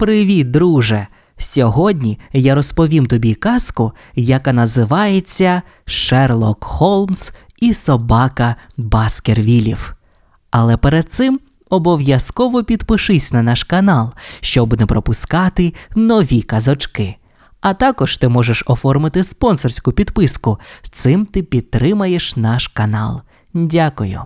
Привіт, друже! Сьогодні я розповім тобі казку, яка називається Шерлок Холмс і собака Баскервілів. Але перед цим обов'язково підпишись на наш канал, щоб не пропускати нові казочки. А також ти можеш оформити спонсорську підписку. Цим ти підтримаєш наш канал. Дякую.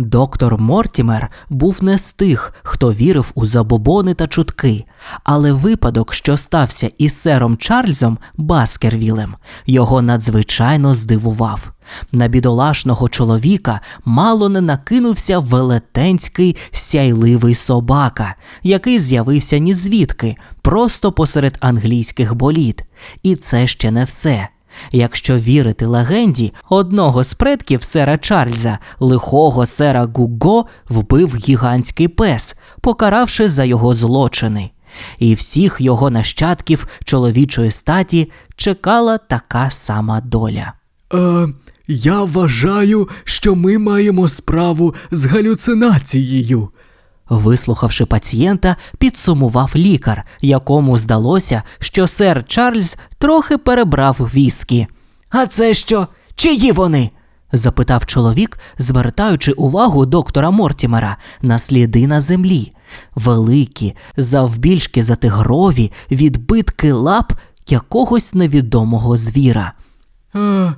Доктор Мортімер був не з тих, хто вірив у забобони та чутки, але випадок, що стався із сером Чарльзом Баскервілем, його надзвичайно здивував. На бідолашного чоловіка мало не накинувся велетенський сяйливий собака, який з'явився ні звідки, просто посеред англійських боліт. І це ще не все. Якщо вірити легенді, одного з предків сера Чарльза, лихого сера Гуго, вбив гігантський пес, покаравши за його злочини. І всіх його нащадків чоловічої статі чекала така сама доля. Е, я вважаю, що ми маємо справу з галюцинацією. Вислухавши пацієнта, підсумував лікар, якому здалося, що сер Чарльз трохи перебрав віскі. А це що? Чиї вони? запитав чоловік, звертаючи увагу доктора Мортімера на сліди на землі. Великі, завбільшки затигрові відбитки лап якогось невідомого звіра. Е,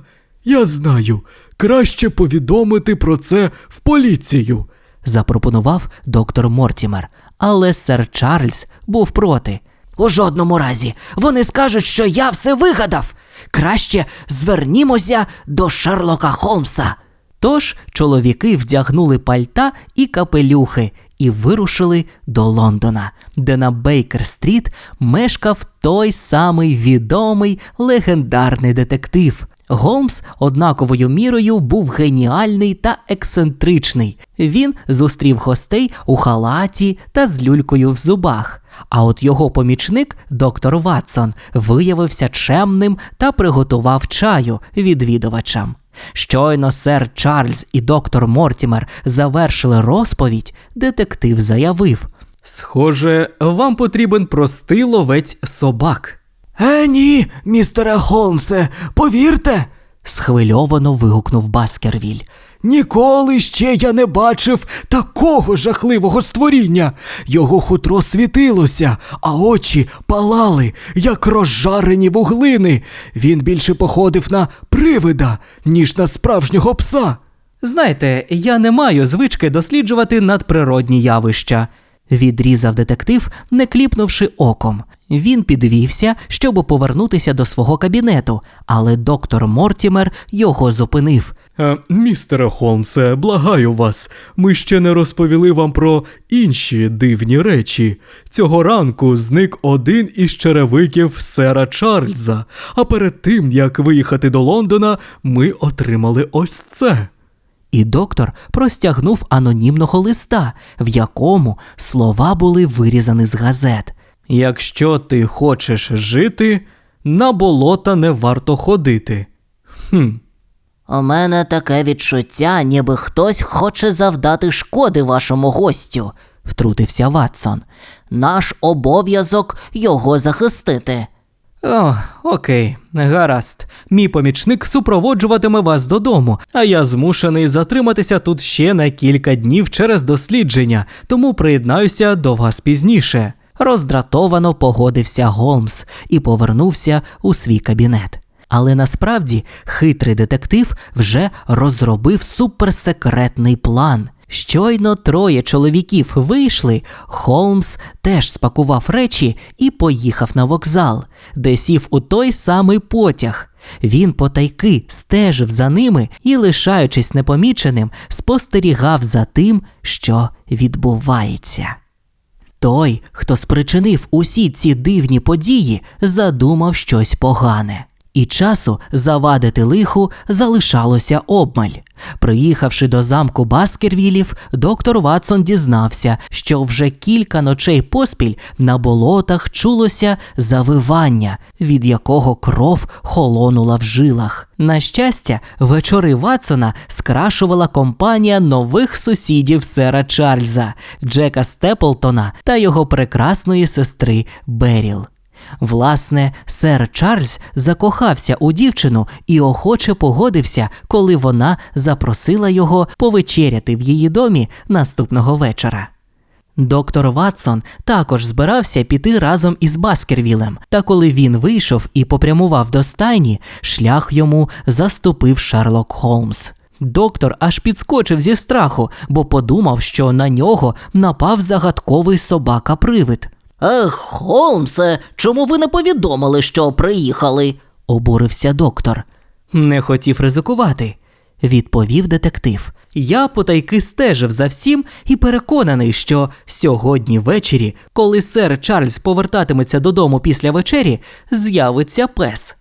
я знаю, краще повідомити про це в поліцію. Запропонував доктор Мортімер, але сер Чарльз був проти. У жодному разі вони скажуть, що я все вигадав. Краще звернімося до Шерлока Холмса. Тож чоловіки вдягнули пальта і капелюхи і вирушили до Лондона, де на Бейкер-стріт мешкав той самий відомий легендарний детектив. Голмс однаковою мірою був геніальний та ексцентричний. Він зустрів гостей у халаті та з люлькою в зубах. А от його помічник, доктор Ватсон, виявився чемним та приготував чаю відвідувачам. Щойно сер Чарльз і доктор Мортімер завершили розповідь, детектив заявив. Схоже, вам потрібен простий ловець собак. Е, ні, містере Холмсе, повірте, Схвильовано вигукнув Баскервіль. ніколи ще я не бачив такого жахливого створіння. Його хутро світилося, а очі палали, як розжарені вуглини. Він більше походив на привида, ніж на справжнього пса. Знаєте, я не маю звички досліджувати надприродні явища. Відрізав детектив, не кліпнувши оком. Він підвівся, щоб повернутися до свого кабінету, але доктор Мортімер його зупинив. Е, містере Холмсе, благаю вас, ми ще не розповіли вам про інші дивні речі. Цього ранку зник один із черевиків сера Чарльза, а перед тим, як виїхати до Лондона, ми отримали ось це. І доктор простягнув анонімного листа, в якому слова були вирізані з газет. Якщо ти хочеш жити, на болота не варто ходити. Хм. У мене таке відчуття, ніби хтось хоче завдати шкоди вашому гостю. Втрутився Ватсон. Наш обов'язок його захистити. О, окей, гаразд. Мій помічник супроводжуватиме вас додому, а я змушений затриматися тут ще на кілька днів через дослідження, тому приєднаюся до вас пізніше. Роздратовано погодився Голмс і повернувся у свій кабінет. Але насправді хитрий детектив вже розробив суперсекретний план. Щойно троє чоловіків вийшли, Холмс теж спакував речі і поїхав на вокзал, де сів у той самий потяг. Він потайки стежив за ними і, лишаючись непоміченим, спостерігав за тим, що відбувається. Той, хто спричинив усі ці дивні події, задумав щось погане. І часу завадити лиху залишалося обмаль. Приїхавши до замку Баскервілів, доктор Ватсон дізнався, що вже кілька ночей поспіль на болотах чулося завивання, від якого кров холонула в жилах. На щастя, вечори Ватсона скрашувала компанія нових сусідів сера Чарльза, Джека Степлтона та його прекрасної сестри Беріл. Власне, сер Чарльз закохався у дівчину і охоче погодився, коли вона запросила його повечеряти в її домі наступного вечора. Доктор Ватсон також збирався піти разом із Баскервілем, та коли він вийшов і попрямував до стайні, шлях йому заступив Шерлок Холмс. Доктор аж підскочив зі страху, бо подумав, що на нього напав загадковий собака-привид. Ех, Холмсе, чому ви не повідомили, що приїхали? обурився доктор. Не хотів ризикувати, відповів детектив. Я потайки стежив за всім і переконаний, що сьогодні ввечері, коли сер Чарльз повертатиметься додому після вечері, з'явиться пес.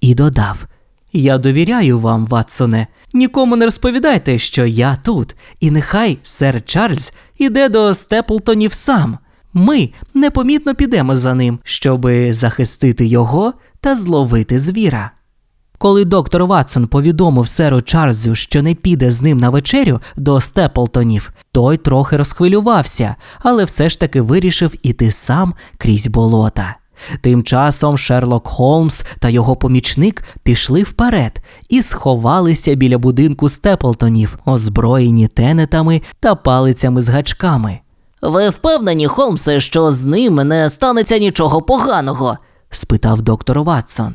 І додав: Я довіряю вам, Ватсоне. Нікому не розповідайте, що я тут, і нехай сер Чарльз іде до Степлтонів сам. Ми непомітно підемо за ним, щоби захистити його та зловити звіра. Коли доктор Ватсон повідомив серу Чарльзу, що не піде з ним на вечерю до Степлтонів, той трохи розхвилювався, але все ж таки вирішив іти сам крізь болота. Тим часом Шерлок Холмс та його помічник пішли вперед і сховалися біля будинку Степлтонів, озброєні тенетами та палицями з гачками. Ви впевнені, Холмсе, що з ним не станеться нічого поганого? спитав доктор Ватсон.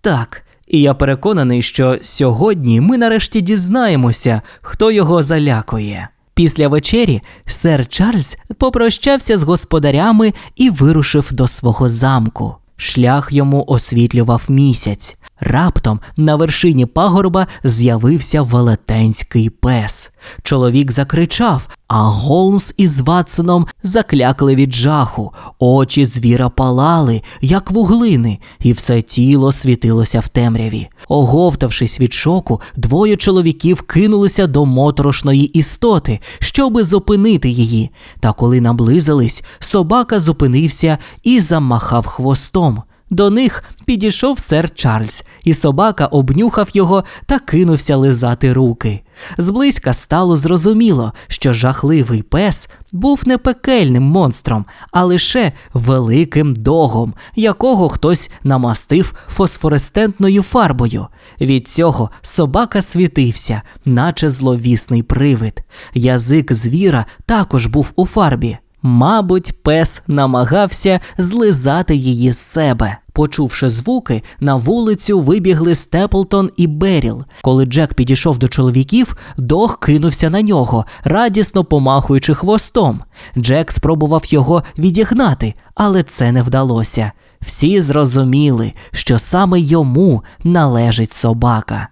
Так, і я переконаний, що сьогодні ми нарешті дізнаємося, хто його залякує. Після вечері сер Чарльз попрощався з господарями і вирушив до свого замку. Шлях йому освітлював місяць. Раптом на вершині пагорба з'явився велетенський пес. Чоловік закричав, а Голмс із Ватсоном заклякли від жаху. Очі звіра палали, як вуглини, і все тіло світилося в темряві. Оговтавшись від шоку, двоє чоловіків кинулися до моторошної істоти, щоби зупинити її. Та коли наблизились, собака зупинився і замахав хвостом. До них підійшов сер Чарльз, і собака обнюхав його та кинувся лизати руки. Зблизька стало зрозуміло, що жахливий пес був не пекельним монстром, а лише великим догом, якого хтось намастив фосфоресцентною фарбою. Від цього собака світився, наче зловісний привид. Язик звіра також був у фарбі. Мабуть, пес намагався злизати її з себе. Почувши звуки, на вулицю вибігли Степлтон і Беріл. Коли Джек підійшов до чоловіків, дог кинувся на нього, радісно помахуючи хвостом. Джек спробував його відігнати, але це не вдалося. Всі зрозуміли, що саме йому належить собака.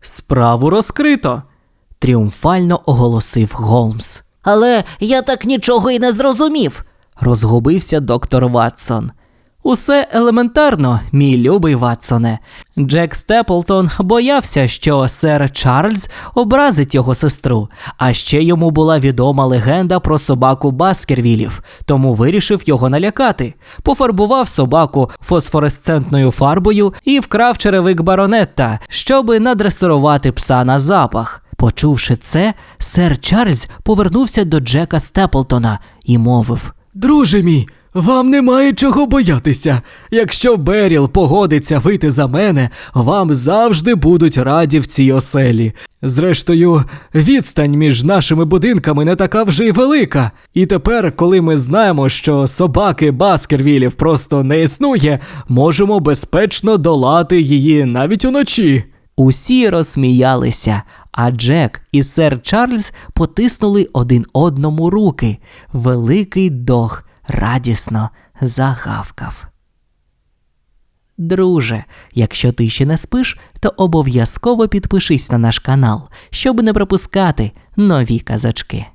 Справу розкрито. тріумфально оголосив Голмс. Але я так нічого й не зрозумів. Розгубився доктор Ватсон. Усе елементарно, мій любий Ватсоне. Джек Степлтон боявся, що сер Чарльз образить його сестру, а ще йому була відома легенда про собаку Баскервілів, тому вирішив його налякати. Пофарбував собаку фосфоресцентною фарбою і вкрав черевик баронетта, щоби надресирувати пса на запах. Почувши це, сер Чарльз повернувся до Джека Степлтона і мовив. Друже мій, вам немає чого боятися. Якщо Беріл погодиться вийти за мене, вам завжди будуть раді в цій оселі. Зрештою, відстань між нашими будинками не така вже й велика. І тепер, коли ми знаємо, що собаки Баскервілів просто не існує, можемо безпечно долати її навіть уночі. Усі розсміялися, а Джек і сер Чарльз потиснули один одному руки. Великий дог радісно загавкав. Друже, якщо ти ще не спиш, то обов'язково підпишись на наш канал, щоб не пропускати нові казачки.